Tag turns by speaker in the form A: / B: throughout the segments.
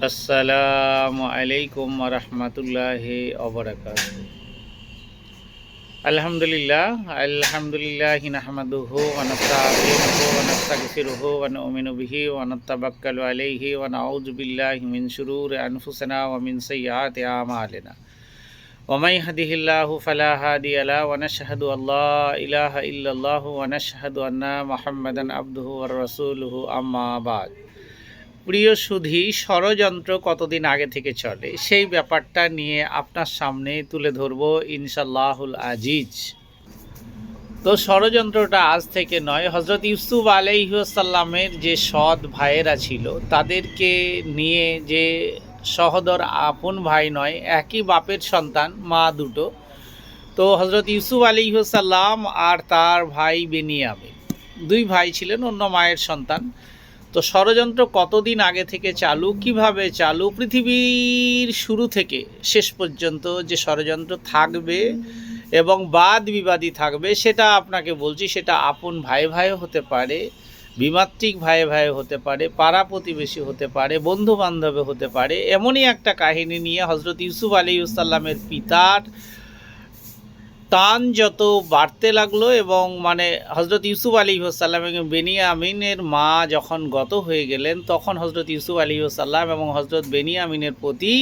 A: আসসালামু আলাইকুম রহমতুল্লাহ অবরাকাত আলহামদুলিল্লাহ আলহামদুলিল্লাহ নাহমাদুহু ওয়া নাস্তাঈনুহু ওয়া নাস্তাগফিরুহু ওয়া নু'মিনু বিহি ওয়া নাতাওয়াক্কালু আলাইহি ওয়া নাউযু বিল্লাহি মিন শুরুরি আনফুসিনা ওয়া মিন সাইয়্যাতি আমালিনা ومن يهده الله فلا هادي له ونشهد أن لا إله إلا الله ونشهد أن محمدا عبده ورسوله أما بعد প্রিয় সুধী, ষড়যন্ত্র কতদিন আগে থেকে চলে? সেই ব্যাপারটা নিয়ে আপনার সামনে তুলে ধরব ইনশাল্লাহুল আজিজ। তো ষড়যন্ত্রটা আজ থেকে নয় হজরত ইউসুফ আলাইসাল্লামের যে সৎ ভাইয়েরা ছিল, তাদেরকে নিয়ে যে সহদর আপন ভাই নয়, একই বাপের সন্তান, মা দুটো। তো হজরত ইউসুফ আলিহাসাল্লাম আর তার ভাই বেনিয়ামিন। দুই ভাই ছিলেন, অন্য মায়ের সন্তান। তো ষড়যন্ত্র কতদিন আগে থেকে চালু? কীভাবে চালু? পৃথিবীর শুরু থেকে শেষ পর্যন্ত যে ষড়যন্ত্র থাকবে এবং বাদ বিবাদী থাকবে, সেটা আপনাকে বলছি, সেটা আপন ভাই ভাই হতে পারে, বিমাত্রিক ভাই ভাই হতে পারে, পাড়া প্রতিবেশী হতে পারে বন্ধু বান্ধবে হতে পারে। এমনই একটা কাহিনী নিয়ে হজরত ইউসুফ আলী সাল্লামের পিতার টান যত বাড়তে লাগল এবং মানে হজরত ইউসুফ আলী সাল্লাম এবং বেনিয়ামিনের মা যখন গত হয়ে গেলেন, তখন হজরত ইউসুফ আলী সাল্লাম এবং হজরত বেনিয়ামিনের প্রতি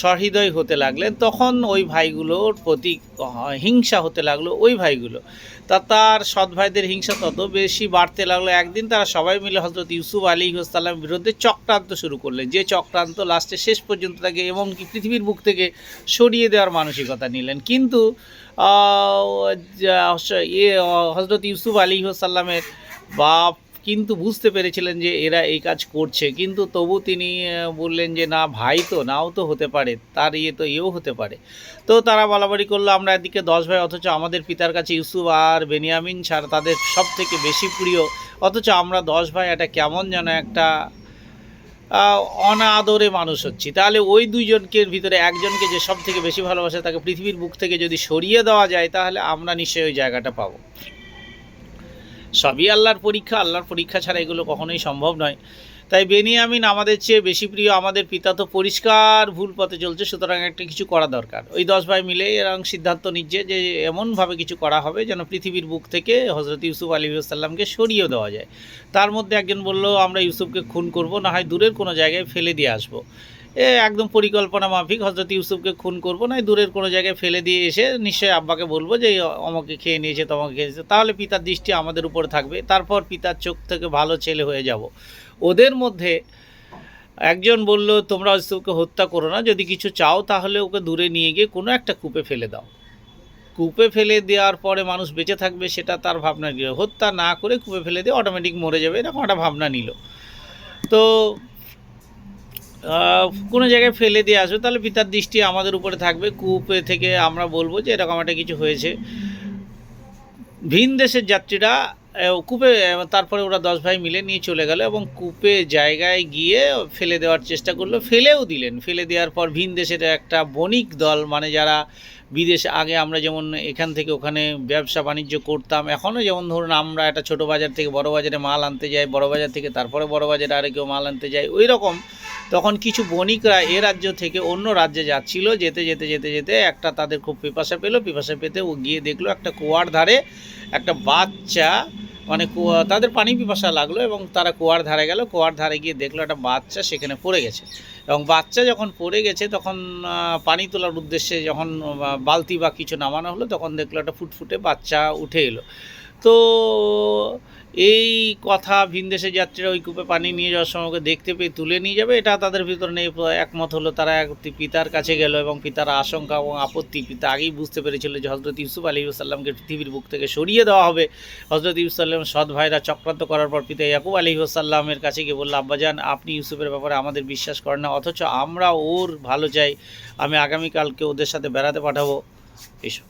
A: সহৃদয় হতে লাগলেন। তখন ওই ভাইগুলোর প্রতি হিংসা হতে লাগল ওই ভাইগুলো। তা তার সৎ ভাইদের হিংসা তত বেশি বাড়তে লাগল। একদিন তারা সবাই মিলে হজরত ইউসুফ আলী সাল্লামের বিরুদ্ধে চক্রান্ত শুরু করলেন। যে চক্রান্ত লাস্টে শেষ পর্যন্ত তাকে এমনকি পৃথিবীর বুক থেকে সরিয়ে দেওয়ার মানসিকতা নিলেন। কিন্তু হজরত ইউসুফ আলী সাল্লামের বাপ কিন্তু বুঝতে পেরেছিলেন যে এরা এই কাজ করছে। কিন্তু তবু তিনি বললেন যে, না, ভাই তো, নাও তো হতে পারে, তার ইয়ে তো ইয়েও হতে পারে। তো তারা বলাবলি করল, আমরা এদিকে দশ ভাই, অথচ আমাদের পিতার কাছে ইউসুফ আর বেনিয়ামিন ছাড়া তাদের সব থেকে বেশি প্রিয়। অথচ আমরা দশ ভাই, এটা কেমন যেন একটা অনাদরে মানুষ হচ্ছি। তাহলে ওই দুইজনকে ভিতরে একজনকে যে সব থেকে বেশি ভালোবাসে তাকে পৃথিবীর বুক থেকে যদি সরিয়ে দেওয়া যায়, তাহলে আমরা নিশ্চয়ই ওই জায়গাটা পাবো। সবই আল্লাহর পরীক্ষা আল্লাহর পরীক্ষা ছাড়া এগুলো কখনোই সম্ভব নয়। তাই বেনিয়ামিন আমাদের চেয়ে বেশি প্রিয়, আমাদের পিতা তো পরিষ্কার ভুল পথে চলছে, সুতরাং একটা কিছু করা দরকার। ওই দশ ভাই মিলে এরকম সিদ্ধান্ত নিচ্ছে যে এমনভাবে কিছু করা হবে যেন পৃথিবীর বুক থেকে হজরত ইউসুফ আলী সাল্লামকে সরিয়ে দেওয়া যায়। তার মধ্যে একজন বলল, আমরা ইউসুফকে খুন করব, না হয় দূরের কোনো জায়গায় ফেলে দিয়ে আসব। এ একদম পরিকল্পনা মাফিক হজরত ইউসুফকে খুন করব, না দূরের কোনো জায়গায় ফেলে দিয়ে এসে নিশ্চয়ই আব্বাকে বলব যে, আমাকে খেয়ে নিয়েছে, তোমাকে খেয়েছে তাহলে পিতার দৃষ্টি আমাদের উপর থাকবে, তারপর পিতার চোখ থেকে ভালো ছেলে হয়ে যাব। ওদের মধ্যে একজন বলল, তোমরা ইউসুফকে হত্যা করো না, যদি কিছু চাও তাহলে ওকে দূরে নিয়ে গিয়ে কোনো একটা কূপে ফেলে দাও। কূপে ফেলে দেওয়ার পরে মানুষ বেঁচে থাকবে, সেটা তার ভাবনা নিল হত্যা না করে কূপে ফেলে দিয়ে অটোমেটিক মরে যাবে, এরকম একটা ভাবনা নিল। তো কোনো জায়গায় ফেলে দিয়ে আসবে, তাহলে পিতার দৃষ্টি আমাদের উপরে থাকবে। কূপে থেকে আমরা বলব যে এরকম একটা কিছু হয়েছে। ভিন দেশের যাত্রীরা কূপে তারপরে ওরা দশ ভাই মিলে নিয়ে চলে গেল এবং কূপে জায়গায় গিয়ে ফেলে দেওয়ার চেষ্টা করল। ফেলেও দিলেন। ফেলে দেওয়ার পর ভিন দেশের একটা বণিক দল মানে যারা বিদেশে, আগে আমরা যেমন এখান থেকে ওখানে ব্যবসা বাণিজ্য করতাম, এখনও যেমন ধরুন আমরা একটা ছোটো বাজার থেকে বড় বাজারে মাল আনতে যাই, বড় বাজার থেকে তারপরে বড় বাজারে আরে কেউ মাল আনতে যায়, ওই রকম। তখন কিছু বণিকরা এ রাজ্য থেকে অন্য রাজ্যে যাচ্ছিল, যেতে যেতে যেতে যেতে একটা তাদের খুব পিপাসা পেল। পিপাসা পেতে ও গিয়ে দেখল একটা কুয়ার ধারে একটা বাচ্চা মানে কুয়া, তাদের পানি পিপাসা লাগল এবং তারা কুয়ার ধারে গেল। কুয়ার ধারে গিয়ে দেখল একটা বাচ্চা সেখানে পড়ে গেছে। এবং বাচ্চা যখন পড়ে গেছে, তখন পানি তোলার উদ্দেশ্যে যখন বালতি বা কিছু নামানো হলো, তখন দেখল একটা ফুটফুটে বাচ্চা উঠে এলো। তো এই কথা ভিনদেশের যাত্রীরা ওই কূপে পানি নিয়ে যাওয়ার সময় দেখতে পেয়ে তুলে নিয়ে যাবে। এটা তাদের ভিতরে নেই একমত হলো তারা পিতার কাছে গেল এবং পিতার আশঙ্কা এবং আপত্তি পিতা আগেই বুঝতে পেরেছিল যে হজরত ইউসুফ আলী সাল্লামকে পৃথিবীর বুক থেকে সরিয়ে দেওয়া হবে। হজরত ইউসাল্লাম সৎ ভাইরা চক্রান্ত করার পর পিতা ইয়াকুব আলী সাল্লামের কাছে গিয়ে বলল আব্বাজান আপনি ইউসুফের ব্যাপারে আমাদের বিশ্বাস করেন না, অথচ আমরা ওর ভালো চাই, আমি আগামীকালকে ওদের সাথে বেড়াতে পাঠাবো। এইসব